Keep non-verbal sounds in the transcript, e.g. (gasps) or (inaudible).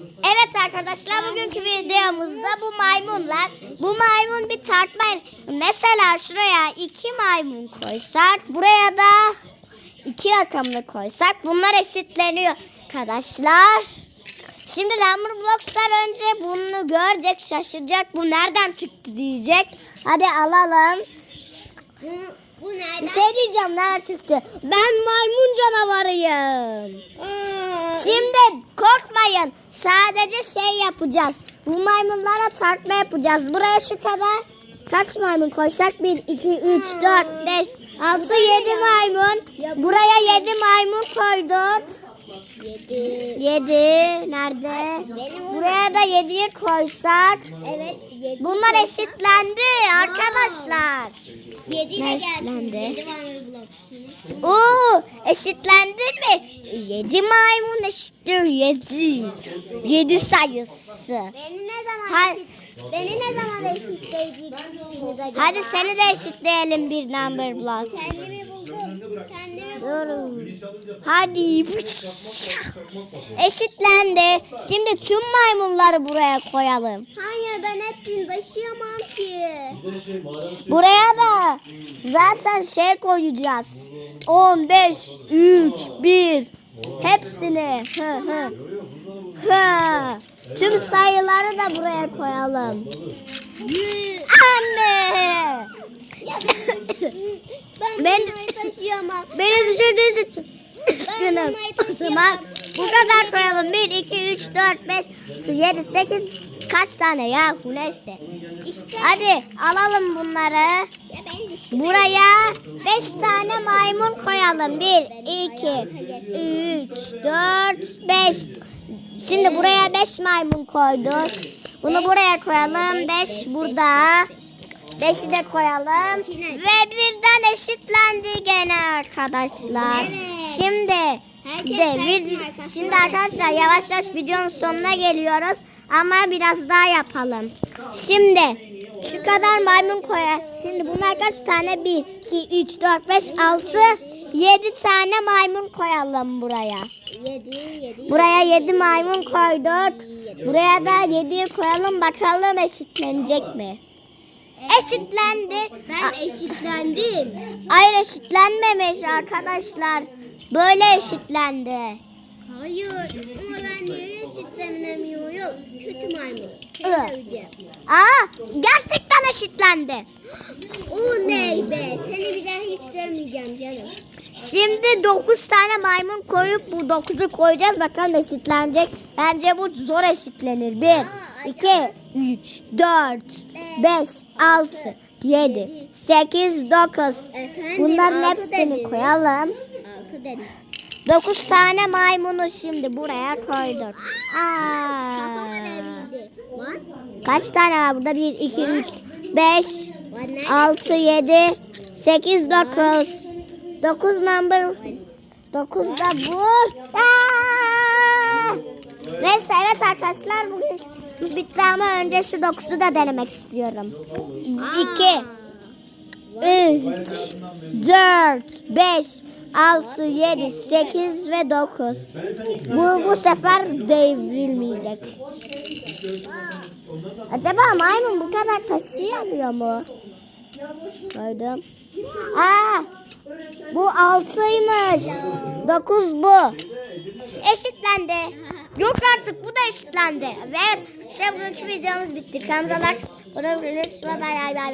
Evet arkadaşlar bugünkü videomuzda bu maymunlar. Bu maymun bir tartmayın. Mesela şuraya iki maymun koysak. Buraya da iki rakamını koysak. Bunlar eşitleniyor arkadaşlar. Şimdi Blocks'lar önce bunu görecek şaşıracak. Bu nereden çıktı diyecek. Hadi alalım. Bu, bu nereden? Bir şey diyeceğim nereden çıktı. Ben maymun canavarıyım. Şimdi korkmayın. Sadece şey yapacağız. Bu maymunlara tartma yapacağız. Buraya şu kadar kaç maymun koysak? 1, 2, 3, 4, 5, 6, 7 maymun. Buraya 7 maymun koyduk. Yedi. 7 nerede? Buraya da 7'yi koysak. Evet yedi. Bunlar eşitlendi arkadaşlar. Yedi de Ne gelsin. eşitlendi? Yedi var mı blok? Oo, eşitlendi mi? 7 maymun eşittir 7. 7 sayısı. Beni ne zaman Hay- eşit? Beni ne zaman eşitleyeceksiniz? Hadi seni de eşitleyelim bir number block. Kendimi buldum. Kendimi buldum. Hadi. Eşitlendi. Şimdi tüm maymunları buraya koyalım. Hayır ben hepsini taşıyamam ki. Buraya da zaten şey koyacağız. 15, 3, 1. Hepsini. Hı hı. Hı. Tüm sayıları da buraya koyalım. Anne. Ben, taşıyamam. Beni düşürdüğünüz için üzgünüm. O zaman bu kadar koyalım. 1, 2, 3, 4, 5, 7, 8. Kaç tane ya? Bu neyse. İşte. Hadi alalım bunları. Buraya 5 tane maymun koyalım. 1, 2, 3, 4, 5. Şimdi buraya 5 maymun koyduk. Bunu buraya koyalım. 5 burada. 5'i de koyalım. Ve birden eşitlendi gene arkadaşlar. Şimdi de arkasına şimdi arkadaşlar yavaş yavaş videonun sonuna geliyoruz. Ama biraz daha yapalım. Şimdi şu kadar maymun koyar. Şimdi bunlar kaç tane? 1, 2, 3, 4, 5, 6, 7 tane maymun koyalım buraya. Yedi, yedi. Buraya 7 maymun koyduk. Buraya da 7'yi koyalım bakalım eşitlenecek mi? Eşitlendi. Ben eşitlendim. Hayır eşitlenmemiş arkadaşlar. Böyle eşitlendi. Hayır ama ben niye eşitlenemiyorum? Kötü maymun. Seni Evet. döveceğim. Aa gerçekten eşitlendi. (gasps) O ne be? Seni bir daha hiç canım. Şimdi 9 tane maymun koyup bu 9'u koyacağız. Bakalım eşitlenecek. Bence bu zor eşitlenir. 1, 2, 3, 4, 5, 6, 7, 8, 9. Efendim, Bunların hepsini koyalım. Altı deniz. 9 tane maymunu şimdi buraya koyduk. Aa, kaç tane var burada? 1, 2, 3, 5, Var nerede? 6, 7, 8, 9. 9 number. 9 da bu. Neyse evet arkadaşlar bugün bitti ama önce şu 9'u da denemek istiyorum. 2, 3, 4, 5, 6, 7, 8 ve 9. Bu, bu sefer devrilmeyecek. Acaba maymun bu kadar taşıyamıyor mu? Koydum. Aa, bu 6'ymış. 9 bu. Eşitlendi. Yok artık bu da eşitlendi. Evet, işte bugünkü videomuz bitti. Kanalımıza abone olabilirsiniz. Bay bay bay.